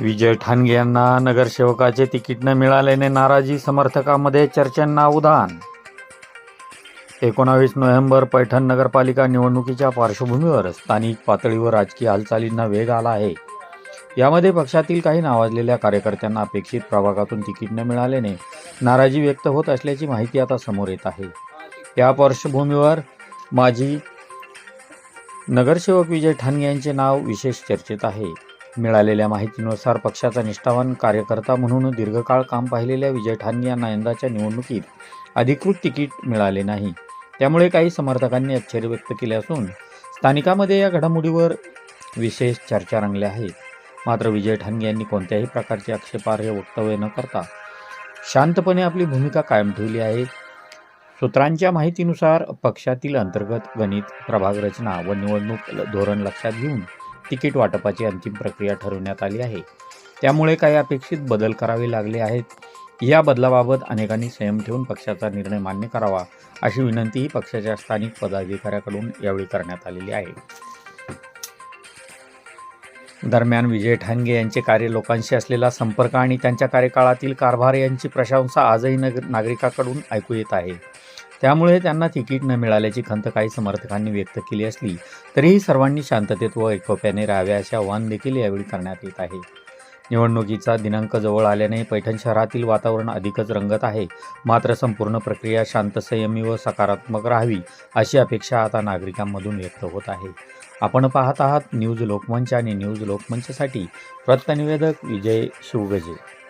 विजय ठाणगे यांना नगरसेवकाचे तिकीट न मिळाल्याने नाराजी समर्थकांमध्ये चर्चांना उधाण एकोणावीस नोव्हेंबर पैठण नगरपालिका निवडणुकीच्या पार्श्वभूमीवर स्थानिक पातळीवर राजकीय हालचालींना वेग आला आहे. यामध्ये पक्षातील काही नावाजलेल्या कार्यकर्त्यांना अपेक्षित प्रभागातून तिकीट न मिळाल्याने नाराजी व्यक्त होत असल्याची माहिती आता समोर येत आहे. या पार्श्वभूमीवर माजी नगरसेवक विजय ठाणगे यांचे नाव विशेष चर्चेत आहे. मिळालेल्या माहितीनुसार पक्षाचा निष्ठावान कार्यकर्ता म्हणून दीर्घकाळ काम पाहिलेल्या विजय ठाणे यांना यंदाच्या निवडणुकीत अधिकृत तिकीट मिळाले नाही. त्यामुळे काही समर्थकांनी आश्चर्य व्यक्त केले असून स्थानिकामध्ये या घडामोडीवर विशेष चर्चा रंगल्या आहे मात्र विजय ठाणगे यांनी कोणत्याही प्रकारचे आक्षेपार्ह वक्तव्य न करता शांतपणे आपली भूमिका कायम ठेवली आहे. सूत्रांच्या माहितीनुसार पक्षातील अंतर्गत गणित प्रभाग रचना व निवडणूक धोरण लक्षात घेऊन तिकीट वाटपाची अंतिम प्रक्रिया ठरवण्यात आली आहे. त्यामुळे काही अपेक्षित बदल करावे लागले आहेत. या बदलाबाबत अनेकांनी संयम ठेवून पक्षाचा निर्णय मान्य करावा अशी विनंतीही पक्षाच्या स्थानिक पदाधिकाऱ्याकडून यावेळी करण्यात आलेली आहे. दरम्यान विजय ठाणगे यांचे कार्य लोकांशी असलेला संपर्क आणि त्यांच्या कार्यकाळातील कारभार यांची प्रशंसा आजही नग नागरिकाकडून ऐकू येत आहे. त्यामुळे त्यांना तिकीट न मिळाल्याची खंत काही समर्थकांनी व्यक्त केली असली तरीही सर्वांनी शांततेत व एकोप्याने राहावे असे आवाहन देखील यावेळी करण्यात येत आहे. निवडणुकीचा दिनांक जवळ आल्याने पैठण शहरातील वातावरण अधिकच रंगत आहे. मात्र संपूर्ण प्रक्रिया शांत संयमी व सकारात्मक राहावी अशी अपेक्षा आता नागरिकांमधून व्यक्त होत आहे. आपण पाहत आहात न्यूज लोकमंच आणि न्यूज लोकमंचसाठी वृत्तनिवेदक विजय शिवगजे.